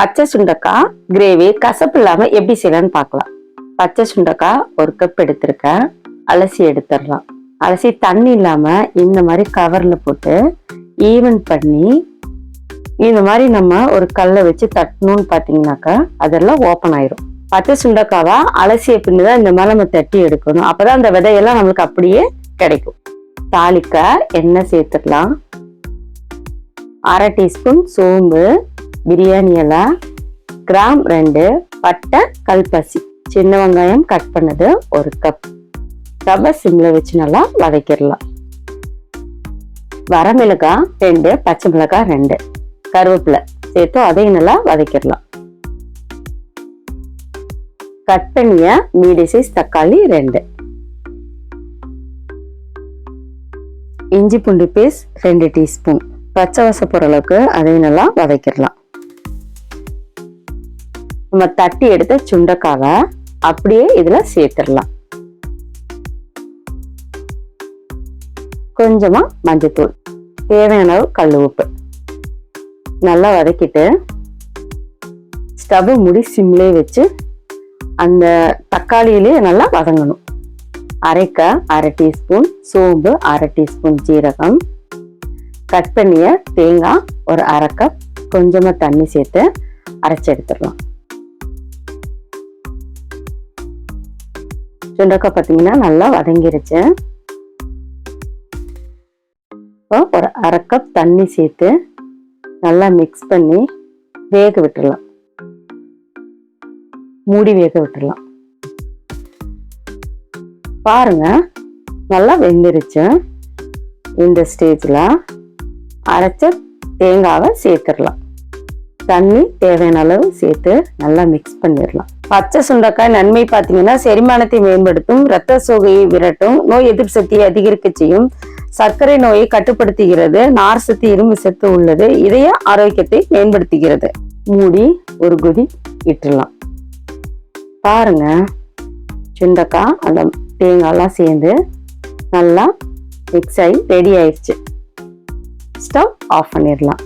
பச்சை சுண்டக்காய் கிரேவி கசப்பு இல்லாமல் எப்படி செய்யலாம்னு பார்க்கலாம். பச்சை சுண்டக்காய் ஒரு கப் எடுத்திருக்கேன். அலசி எடுத்துடலாம். அலசி தண்ணி இல்லாமல் இந்த மாதிரி கவரில் போட்டு ஈவன் பண்ணி இந்த மாதிரி நம்ம ஒரு கல்லை வச்சு தட்டணும்னு பார்த்தீங்கன்னாக்கா அதெல்லாம் ஓப்பன் ஆயிரும். பச்சை சுண்டக்காவா? அலசிய பின்னு தான் இந்த மாதிரி நம்ம தட்டி எடுக்கணும். அப்போதான் அந்த விதையெல்லாம் நம்மளுக்கு அப்படியே கிடைக்கும். தாளிக்க எண்ணெய் சேர்த்துக்கலாம் அரை டீஸ்பூன் சோம்பு பிரியாணி இலை கிராம் ரெண்டு பட்டை கல்பாசி சின்ன வெங்காயம் கட் பண்ணது ஒரு கப். ஸ்டவ்வை சிம்ல வச்சு நல்லா வதக்கிடலாம். வரமிளகாய் ரெண்டு பச்சை மிளகாய் ரெண்டு. கருவேப்பிலை சேர்த்து அதையும் நல்லா வதக்கிடலாம். கட் பண்ணிய மீடிய சைஸ் தக்காளி ரெண்டு. இஞ்சி பூண்டு பேஸ்ட் ரெண்டு டீஸ்பூன். பச்சை வச அளவுக்கு அதையும் நல்லா வதக்கிடலாம். நம்ம தட்டி எடுத்த சுண்டக்காவை அப்படியே இதில் சேர்த்துடலாம். கொஞ்சமாக மஞ்சத்தூள் தேவையான அளவு கல் உப்பு. நல்லா வதக்கிட்டு ஸ்டவ் முடி சிம்லே வச்சு அந்த தக்காளியிலே நல்லா வதங்கணும். அரைக்க அரை டீஸ்பூன் சோம்பு அரை டீஸ்பூன் ஜீரகம். கட் பண்ணிய தேங்காய் ஒரு அரை கப் கொஞ்சமாக தண்ணி சேர்த்து அரைச்சி எடுத்துடலாம். சுண்டக்காய் பார்த்தீங்கன்னா நல்லா வதங்கிருச்சு. இப்போ ஒரு அரை கப் தண்ணி சேர்த்து நல்லா மிக்ஸ் பண்ணி வேக விட்டுடலாம் மூடி வேக விட்டுடலாம் பாருங்க நல்லா வெந்துருச்சு. இந்த ஸ்டேஜில் அரைச்ச தேங்காவை சேர்த்துடலாம் தண்ணி தேவையான அளவு சேர்த்து நல்லா மிக்ஸ் பண்ணிடலாம். பச்சை சுண்டக்காய் நன்மை பார்த்தீங்கன்னா செரிமானத்தை மேம்படுத்தும் இரத்த சோகையை விரட்டும் நோய் எதிர்ப்பு சக்தியை அதிகரிக்க செய்யும் சர்க்கரை நோயை கட்டுப்படுத்துகிறது நார் சத்து இரும்பு சத்து உள்ளது இதய ஆரோக்கியத்தை மேம்படுத்துகிறது. மூடி ஒரு குதி இட்டுலாம் பாருங்க சுண்டக்காய் அந்த தேங்காய்லாம் சேர்ந்து நல்லா மிக்ஸ் ஆகி ரெடி ஆயிடுச்சு. ஸ்டவ் ஆஃப் பண்ணிடலாம்.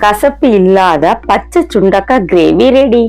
கசப்பு இல்லாத பச்சை சுண்டக்காய் கிரேவி ரெடி